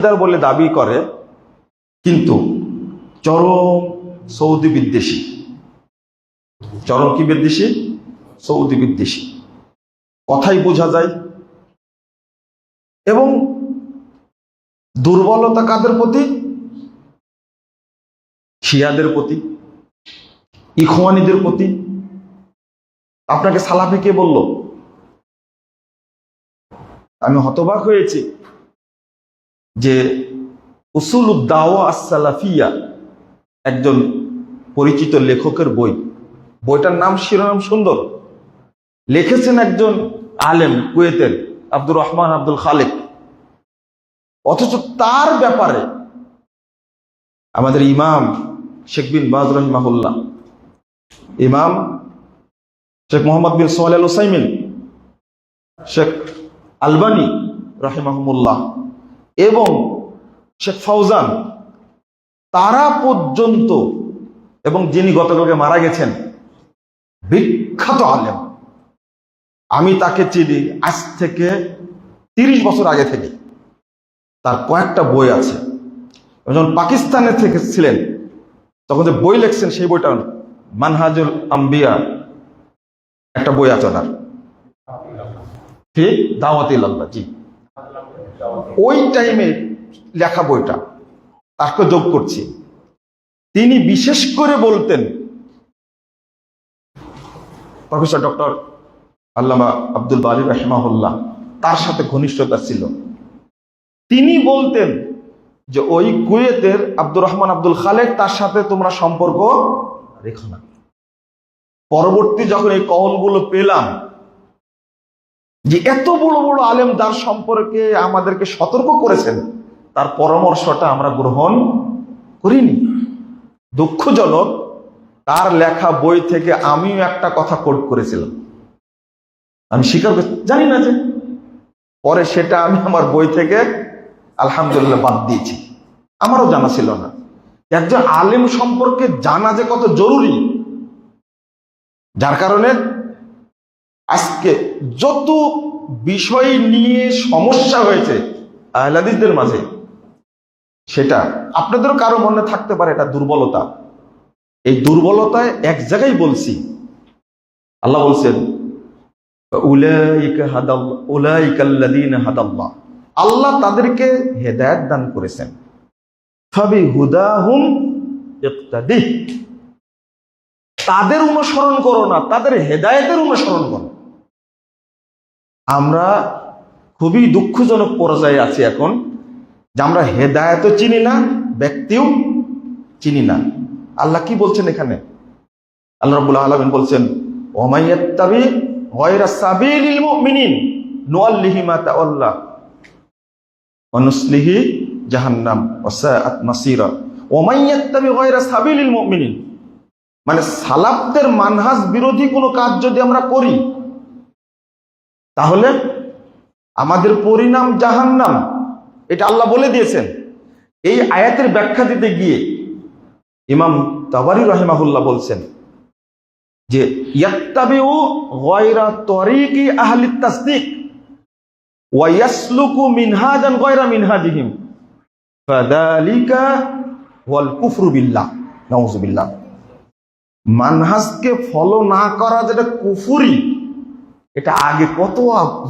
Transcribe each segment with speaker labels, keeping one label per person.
Speaker 1: ইমানদার বলে দাবি করে, কিন্তু চরম সৌদি বিদ্বেষী। চরম কি বিদ্বেষী? সৌদি বিদ্বেষী। কথাই বোঝা যায়। এবং দুর্বলতা কাদের প্রতি? শিয়াদের প্রতি, ইখওয়ানিদের প্রতি। আপনাকে সালাফি কে বলল? আমি হতবাক হয়েছি। যে উসুল উদ্দাওয়া সালাফিয়া একজন পরিচিত লেখকের বই। বইটার নাম, শিরোনাম সুন্দর। লিখেছেন একজন আলেম কুয়েতের, আব্দুর রহমান আব্দুল খালেক। অথচ তার ব্যাপারে আমাদের ইমাম শেখ বিন বাজ রহিমাহুল্লাহ, ইমাম শেখ মোহাম্মদ বিন সোহেল আল ওসাইমিন শেখ আলবানি রাহিমাহমুল্লাহ এবং শেখ ফৌজান তারা পর্যন্ত এবং যিনি গতকালকে মারা গেছেন, বিখ্যাত আলেম। আমি তাকে চিনি আজ থেকে তিরিশ বছর আগে থেকে। তার কয়েকটা বই আছে। যখন পাকিস্তানে থেকে ছিলেন, তখন যে বই লিখছেন সেই বইটা মানহাজুল আম্বিয়া একটা বই আছে ওনার। ঠিক দাওয়াতি আল্লাহ জি। ওই টাইমে লেখা বইটা তাকে যোগ করছি। তিনি বিশেষ করে বলতেন, প্রফেসর ডক্টর আল্লামা আব্দুল বালি রহমাহুল্লাহ, তার সাথে ঘনিষ্ঠতা ছিল। তিনি বলতেন যে, ওই কুয়েতের আব্দুর রহমান আব্দুল খালেক, তার সাথে তোমরা সম্পর্ক রেখো না। পরবর্তী যখন এই কহলগুলো পেলাম যে এত বড় বড় আলেম দার সম্পর্কে আমাদেরকে সতর্ক করেছেন, তার পরামর্শটা আমরা গ্রহণ করিনি। দুঃখজনক, তার লেখা বই থেকে আমিও একটা কথা কোট করেছিলাম। আমি স্বীকার জানি না যে, পরে সেটা আমি আমার বই থেকে আলহামদুলিল্লাহ বাদ দিয়েছি। আমারও জানা ছিল না। একজন আলেম সম্পর্কে জানা যে কত জরুরি, যার কারণে আজকে যত বিষয় নিয়ে সমস্যা হয়েছে আহলাদিসদের মাঝে, সেটা আপনাদেরও কারও মনে থাকতে পারে এটা দুর্বলতা। এই দুর্বলতায় এক জায়গায় বলছি, আল্লাহ বলছেন আল্লাহ তাদেরকে হেদায়েত দান করেছেন। তাদের অনুসরণ করো না, তাদের হেদায়েতের অনুসরণ করো। আমরা খুবই দুঃখজনক পর্যায়ে আছি এখন, যে আমরা হেদায়তও চিনি না, ব্যক্তিও চিনি না। আল্লাহ কি বলছেন এখানে? আল্লাহ রাব্বুল আলামিন বলছেন জাহান্নাম মানে সালাফদের মানহাজ বিরোধী কোনো কাজ যদি আমরা করি তাহলে আমাদের পরিণাম জাহান্নাম, এটা আল্লাহ বলে দিয়েছেন। এই আয়াতের ব্যাখ্যা দিতে গিয়ে ইমাম তাবারি রহিমাহুল্লাহ বলছেন যে তরিকি বিল্লাহ। মানহাজকে ফলো না করা যেটা কুফুরি এটা আগে কত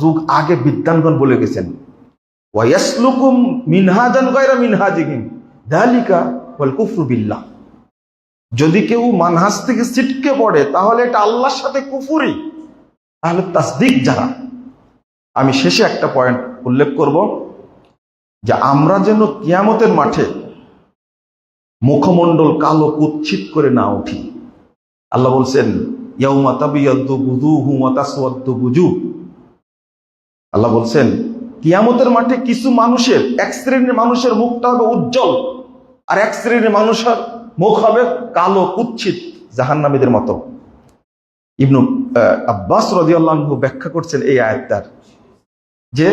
Speaker 1: যুগ আগে বিদ্যানগণ বলে গেছেন। যদি কেউ মানহাজ থেকে ছিটকে পড়ে, তাহলে এটা আল্লাহর সাথে কুফুরি। তাহলে তাসদিক যারা। আমি শেষে একটা পয়েন্ট উল্লেখ করব, যে আমরা যেন কিয়ামতের মাঠে মুখমণ্ডল কালো কুচ্ছিত করে না উঠি। আল্লাহ বলছেন ইয়াউমা তাবিয়াদ্দু বুজুহু ওয়া তাসওয়াদ্দু বুজুহ। আল্লাহ বলছেন, কিয়ামতের মাঠে কিছু মানুষের, এক শ্রেণির মানুষের মুখটা হবে উজ্জ্বল, আর এক শ্রেণির মানুষের মুখ হবে কালো কুচ্ছিত জাহান্নামীদের মতো। ইবনু আব্বাস রাদিয়াল্লাহু ব্যাখ্যা করছেন এই আয়াতটার যে,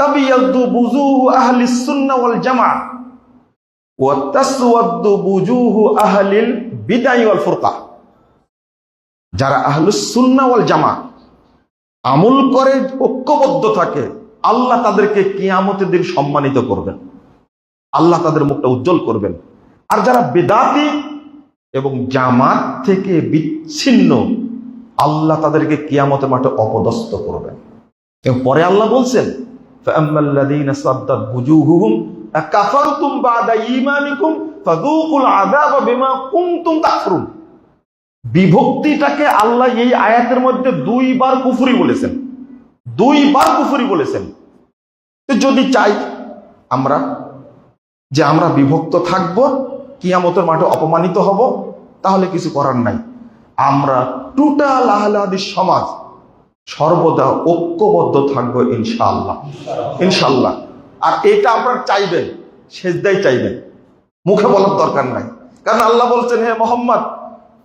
Speaker 1: তাবিয়াদ্দু বুজুহু আহলিস সুন্নাহ ওয়াল জামাআহ ওয়া তাসওয়াদ্দু বুজুহু আহলিল বিদাই ওয়াল ফুরকাহ যারা আহলুসুন্নাওয়াল জামা আমল করে, ঐক্যবদ্ধ থাকে, আল্লাহ তাদেরকে কিয়ামতের দিন সম্মানিত করবেন। আল্লাহ তাদের মুখটা উজ্জ্বল করবেন। আর যারা বেদাতি এবং জামাত থেকে বিচ্ছিন্ন, আল্লাহ তাদেরকে কিয়ামতের মাঠে অপদস্থ করবেন। এবং পরে আল্লাহ বলছেন কাফারতুম বাদা বিভক্তিটাকে আল্লাহ এই আয়াতের মধ্যে দুইবার কুফুরি বলেছেন। দুইবার কুফুরি বলেছেন। যদি চাই আমরা যে আমরা বিভক্ত থাকব, কিয়ামতের মাঠে অপমানিত হব, তাহলে কিছু করার নাই। আমরা টোটাল আহলাদি সমাজ সর্বদা ঐক্যবদ্ধ থাকব ইনশাআল্লাহ। ইনশাল্লাহ আর এটা আপনার চাইবেন, সেজদাই চাইবেন। মুখে বলার দরকার নাই। কারণ আল্লাহ বলছেন, হে মোহাম্মদ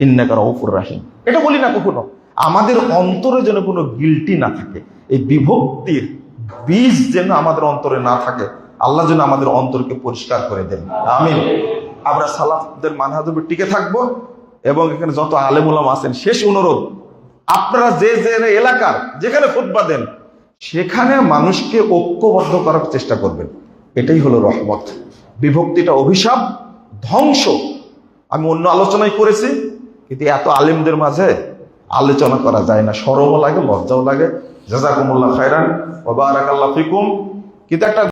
Speaker 1: রাহিম। এটা বলি না কখনো। আমাদের অন্তরে যেন কোনো গিল্টি না থাকে, এই বিভক্তির বীজ যেন আমাদের অন্তরে না থাকে, আল্লাহ যেন আমাদের অন্তরকে পরিষ্কার করে দেন। আমিন। আমরা সালাফদের মানহাজের টিকে থাকব এবং এখানে যত আলেমুলাম আছেন, শেষ অনুরোধ, আপনারা যে যে এলাকার, যেখানে খুতবা দেন, সেখানে মানুষকে ঐক্যবদ্ধ করার চেষ্টা করবেন। এটাই হলো রহমত। বিভক্তিটা অভিশাপ, ধ্বংস। আমি অন্য আলোচনায় করেছি কিন্তু এত আলিমদের মাঝে আলোচনা করা যায় না। সরমও লাগে, লজ্জাও লাগে। জাজাকুমুল্লাহ খায়রান ওবারাকাল্লাহ ফিকুম। কিন্তু একটা